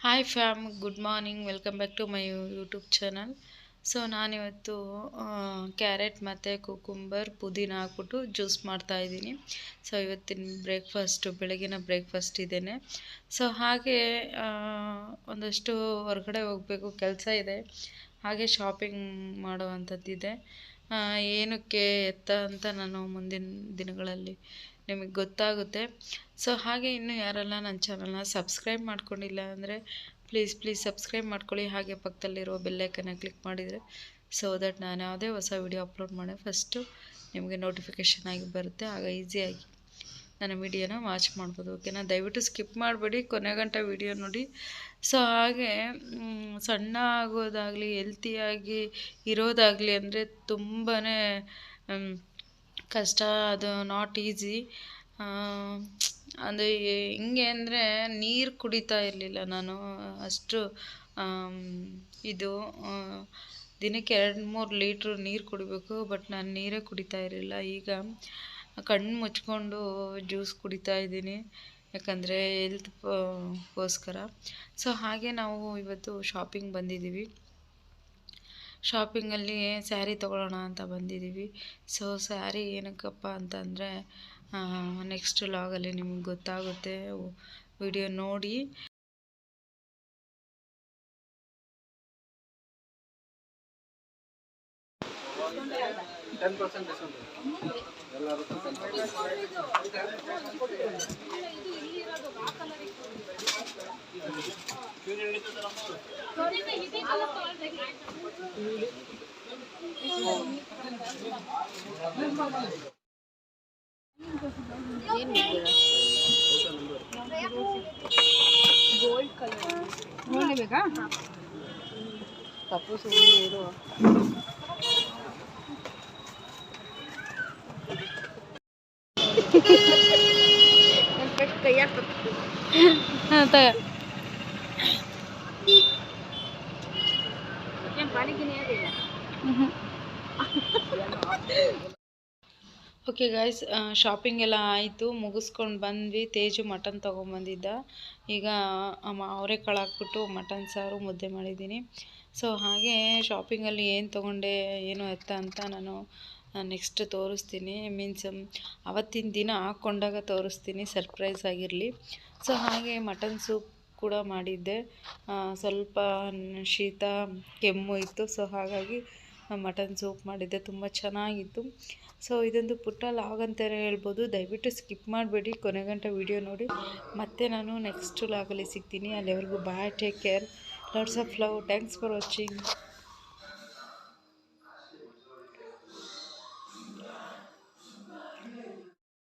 Hi fam good morning welcome back to my YouTube channel so ನಾನಿವತ್ತು carrot ಮತ್ತು cucumber ಪುದೀನ ಹಾಕ್ಬಿಟ್ಟು juice ಮಾಡ್ತಾಯಿದ್ದೀನಿ ಸೊ ಇವತ್ತಿನ ಬ್ರೇಕ್ಫಾಸ್ಟು ಬೆಳಗಿನ ಬ್ರೇಕ್ಫಾಸ್ಟ್ ಇದ್ದೇನೆ ಸೊ ಹಾಗೆ ಒಂದಷ್ಟು ಹೊರಗಡೆ ಹೋಗಬೇಕು, ಕೆಲಸ ಇದೆ. ಹಾಗೆ ಶಾಪಿಂಗ್ ಮಾಡುವಂಥದ್ದಿದೆ. ಏನಕ್ಕೆ ಎತ್ತ ಅಂತ ನಾನು ಮುಂದಿನ ದಿನಗಳಲ್ಲಿ ನಿಮಗೆ ಗೊತ್ತಾಗುತ್ತೆ. ಸೊ ಹಾಗೆ ಇನ್ನೂ ಯಾರೆಲ್ಲ ನನ್ನ ಚಾನಲ್ನ ಸಬ್ಸ್ಕ್ರೈಬ್ ಮಾಡ್ಕೊಂಡಿಲ್ಲ ಅಂದರೆ ಪ್ಲೀಸ್ ಪ್ಲೀಸ್ ಸಬ್ಸ್ಕ್ರೈಬ್ ಮಾಡ್ಕೊಳ್ಳಿ. ಹಾಗೆ ಪಕ್ಕದಲ್ಲಿರೋ ಬೆಲ್ಲೈಕನ್ನ ಕ್ಲಿಕ್ ಮಾಡಿದರೆ ಸೊ ದಟ್ ನಾನು ಯಾವುದೇ ಹೊಸ ವಿಡಿಯೋ ಅಪ್ಲೋಡ್ ಮಾಡೋ ಫಸ್ಟು ನಿಮಗೆ ನೋಟಿಫಿಕೇಷನ್ ಆಗಿ ಬರುತ್ತೆ. ಆಗ ಈಸಿಯಾಗಿ ನನ್ನ ವಿಡಿಯೋನ ವಾಚ್ ಮಾಡ್ಬೋದು, ಓಕೆನಾ? ದಯವಿಟ್ಟು ಸ್ಕಿಪ್ ಮಾಡಬೇಡಿ, ಕೊನೆ ಗಂಟೆ ವಿಡಿಯೋ ನೋಡಿ. ಸೊ ಹಾಗೆ ಸಣ್ಣ ಆಗೋದಾಗಲಿ ಹೆಲ್ತಿಯಾಗಿ ಇರೋದಾಗಲಿ ಅಂದರೆ ತುಂಬಾ ಕಷ್ಟ, ಅದು ನಾಟ್ ಈಸಿ ಅಂದರೆ ಹಿಂಗೆ ಅಂದರೆ ನೀರು ಕುಡಿತಾ ಇರಲಿಲ್ಲ ನಾನು, ಅಷ್ಟು ಇದು ದಿನಕ್ಕೆ ಎರಡು ಮೂರು ಲೀಟ್ರ್ ನೀರು ಕುಡಿಬೇಕು, ಬಟ್ ನಾನು ನೀರೇ ಕುಡಿತಾ ಇರಲಿಲ್ಲ. ಈಗ ಕಣ್ಣು ಮುಚ್ಕೊಂಡು ಜ್ಯೂಸ್ ಕುಡಿತಾ ಇದ್ದೀನಿ. ಯಾಕಂದರೆ ಹೆಲ್ತ್ ಗೋಸ್ಕರ. ಸೊ ಹಾಗೆ ನಾವು ಇವತ್ತು ಶಾಪಿಂಗ್ ಬಂದಿದ್ದೀವಿ. ಶಾಪಿಂಗಲ್ಲಿ ಸ್ಯಾರಿ ತೊಗೊಳ್ಳೋಣ ಅಂತ ಬಂದಿದ್ದೀವಿ. ಸೊ ಸ್ಯಾರಿ ಏನಕ್ಕಪ್ಪ ಅಂತಂದರೆ ನೆಕ್ಸ್ಟ್ ಲಾಗಲ್ಲಿ ನಿಮ್ಗೆ ಗೊತ್ತಾಗುತ್ತೆ. ವಿಡಿಯೋ ನೋಡಿ. ಟೆನ್ ಪರ್ಸೆಂಟ್ ಡಿಸ್ಕೌಂಟ್ ಎಲ್ಲರೂ ಗೋಲ್ಡ್ ಬೇಕಾ ತಪ್ಪು ಸುಮ್ಮನೆ ಇರು ಓಕೆ ಗಾಯ್ಸ್ ಶಾಪಿಂಗ್ ಎಲ್ಲ ಆಯಿತು. ಮುಗಿಸ್ಕೊಂಡು ಬಂದ್ವಿ. ತೇಜು ಮಟನ್ ತೊಗೊಂಬಂದಿದ್ದ. ಈಗ ಅವರೆಕಾಳು ಹಾಕ್ಬಿಟ್ಟು ಮಟನ್ ಸಾರು ಮುದ್ದೆ ಮಾಡಿದ್ದೀನಿ. ಸೊ ಹಾಗೆ ಶಾಪಿಂಗಲ್ಲಿ ಏನು ತೊಗೊಂಡೆ, ಏನು ಎತ್ತ ಅಂತ ನಾನು ನೆಕ್ಸ್ಟ್ ತೋರಿಸ್ತೀನಿ. ಮೀನ್ಸ್ ಅವತ್ತಿನ ದಿನ ಹಾಕ್ಕೊಂಡಾಗ ತೋರಿಸ್ತೀನಿ. ಸರ್ಪ್ರೈಸ್ ಆಗಿರಲಿ. ಸೊ ಹಾಗೆ ಮಟನ್ ಸೂಪ್ ಕೂಡ ಮಾಡಿದ್ದೆ. ಸ್ವಲ್ಪ ಶೀತ, ಕೆಮ್ಮು ಇತ್ತು. ಸೊ ಹಾಗಾಗಿ ಮಟನ್ ಸೂಪ್ ಮಾಡಿದ್ದೆ. ತುಂಬ ಚೆನ್ನಾಗಿತ್ತು. ಸೊ ಇದೊಂದು ಪುಟ್ಟ ಲಾಗ್ ಅಂತಲೇ ಹೇಳ್ಬೋದು. ದಯವಿಟ್ಟು ಸ್ಕಿಪ್ ಮಾಡಬೇಡಿ. ಕೊನೆಗಂಟ ವಿಡಿಯೋ ನೋಡಿ. ಮತ್ತೆ ನಾನು ನೆಕ್ಸ್ಟ್ ಲಾಗಲ್ಲಿ ಸಿಗ್ತೀನಿ. ಅಲ್ಲಿವರೆಗೂ bye take care lots of love thanks for watching